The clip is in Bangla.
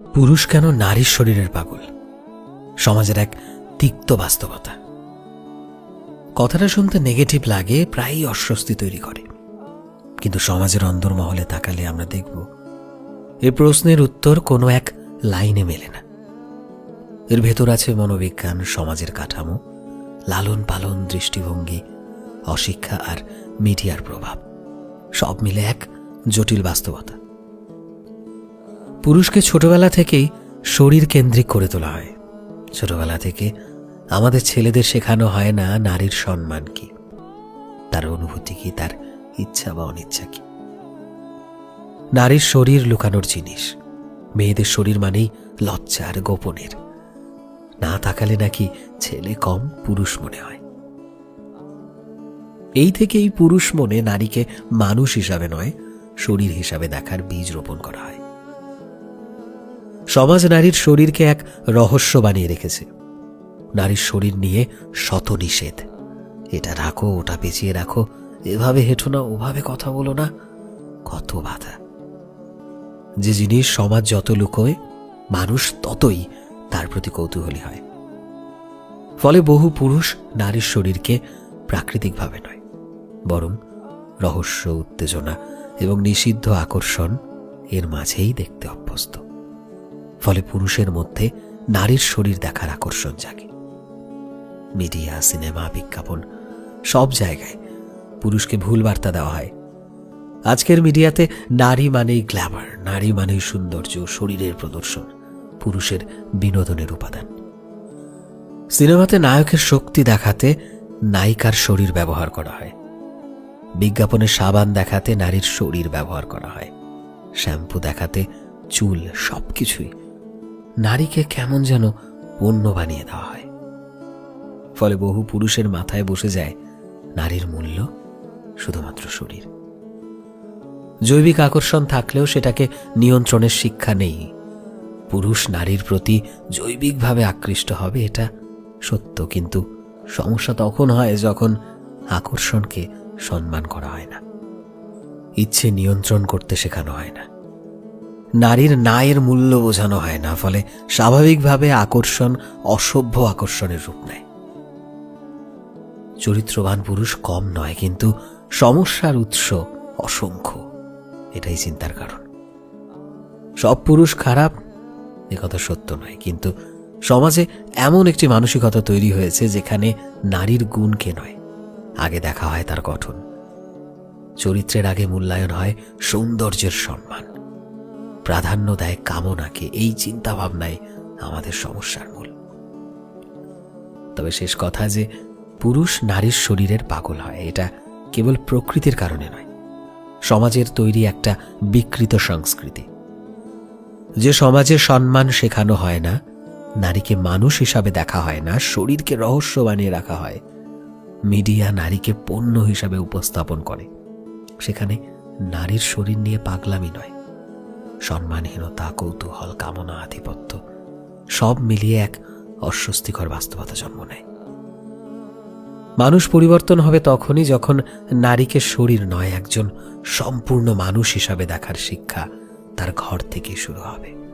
পুরুষ কেন নারীর শরীরের পাগল? সমাজের এক তিক্ত বাস্তবতা। কথাটা শুনতে নেগেটিভ লাগে, প্রায়ই অস্বস্তি তৈরি করে। কিন্তু সমাজের অন্দরমহলে তাকালে আমরা দেখব এই প্রশ্নের উত্তর কোনো এক লাইনে মেলে না। এর ভেতর আছে মনোবিজ্ঞান, সমাজের কাঠামো লালন পালন দৃষ্টিভঙ্গি, অশিক্ষা আর মিডিয়ার প্রভাব। সব মিলে এক জটিল বাস্তবতা। পুরুষকে ছোটবেলা থেকেই শরীর কেন্দ্রিক করে তোলা হয়। ছোটবেলা থেকে আমাদের ছেলেদের শেখানো হয় না নারীর সম্মান কি, তার অনুভূতি কি, তার ইচ্ছা বা অনিচ্ছা কি। নারীর শরীর লুকানোর জিনিস, মেয়েদের শরীর মানেই লজ্জার গোপনের। না তাকালে নাকি ছেলে কম পুরুষ মনে হয়। এই থেকেই পুরুষ মনে নারীকে মানুষ হিসাবে নয়, শরীর হিসাবে দেখার বীজ রোপণ করা হয়। সমাজ নারীর শরীরকে এক রহস্য বানিয়ে রেখেছে। নারীর শরীর নিয়ে শত নিষেধ এটা রাখো, ওটা পেঁচিয়ে রাখো। এভাবে হেঁটো না, ওভাবে কথা বলো না। কত বাধা। যে জিনিস সমাজ যত লুকোয়, মানুষ ততই তার প্রতি কৌতূহলী হয়। ফলে বহু পুরুষ নারীর শরীরকে প্রাকৃতিকভাবে নয়, বরং রহস্য, উত্তেজনা এবং নিষিদ্ধ আকর্ষণ এর মাঝেই দেখতে অভ্যস্ত। ফলে পুরুষের মধ্যে নারীর শরীর দেখার আকর্ষণ জাগে। মিডিয়া, সিনেমা, বিজ্ঞাপন, সব জায়গায় পুরুষকে ভুল বার্তা দেওয়া হয়। আজকের মিডিয়াতে নারী মানেই গ্ল্যামার, নারী মানেই সৌন্দর্য, শরীরের প্রদর্শন, পুরুষের বিনোদনের উপাদান। সিনেমাতে নায়কের শক্তি দেখাতে নায়িকার শরীর ব্যবহার করা হয়। বিজ্ঞাপনে সাবান দেখাতে নারীর শরীর ব্যবহার করা হয়। শ্যাম্পু দেখাতে চুল, সবকিছুই নারীকে কেমন যেন পণ্য বানিয়ে দেওয়া হয়। ফলে বহু পুরুষের মাথায় বসে যায় নারীর মূল্য, শুধুমাত্র শরীর। জৈবিক আকর্ষণ থাকলেও সেটাকে নিয়ন্ত্রণের শিক্ষা নেই। পুরুষ নারীর প্রতি জৈবিকভাবে আকৃষ্ট হবে এটা সত্য, কিন্তু সমস্যা তখন হয় যখন আকর্ষণকে সম্মান করা হয় না। ইচ্ছে নিয়ন্ত্রণ করতে শেখানো হয় না। নারীর নায়ের মূল্য বোঝানো হয় না, ফলে স্বাভাবিকভাবে আকর্ষণ অসভ্য আকর্ষণের রূপ নেয়। চরিত্রবান পুরুষ কম নয়, কিন্তু সমস্যার উৎস অসংখ্য। এটাই চিন্তার কারণ। সব পুরুষ খারাপ, এ কথা সত্য নয়, কিন্তু সমাজে এমন একটি মানসিকতা তৈরি হয়েছে যেখানে নারীর গুণকে নয়। আগে দেখা হয় তার গঠন। চরিত্রের আগে মূল্যায়ন হয় সৌন্দর্যের সম্মান। প্রাধান্য দেয় কামনাকে, এই চিন্তা ভাবনায় আমাদের সমস্যার মূল। তবে শেষ কথা যে, পুরুষ নারীর শরীরের পাগল হয়, এটা কেবল প্রকৃতির কারণে নয়। সমাজের তৈরি একটা বিকৃত সংস্কৃতি। যে সমাজে সম্মান শেখানো হয় না, নারীকে মানুষ হিসাবে দেখা হয় না, শরীরকে রহস্য বানিয়ে রাখা হয়, মিডিয়া নারীকে পণ্য হিসাবে উপস্থাপন করে। সেখানে নারীর শরীর নিয়ে পাগলামি নয়। সম্মানহীনতা, কৌতূহল, কামনা, আধিপত্য, সব মিলিয়ে এক অস্বস্তিকর বাস্তবতা জন্ম নেয়। মানুষ পরিবর্তন হবে তখনই যখন নারীকে শরীর নয়, একজন সম্পূর্ণ মানুষ হিসাবে দেখার শিক্ষা তার ঘর থেকে শুরু হবে।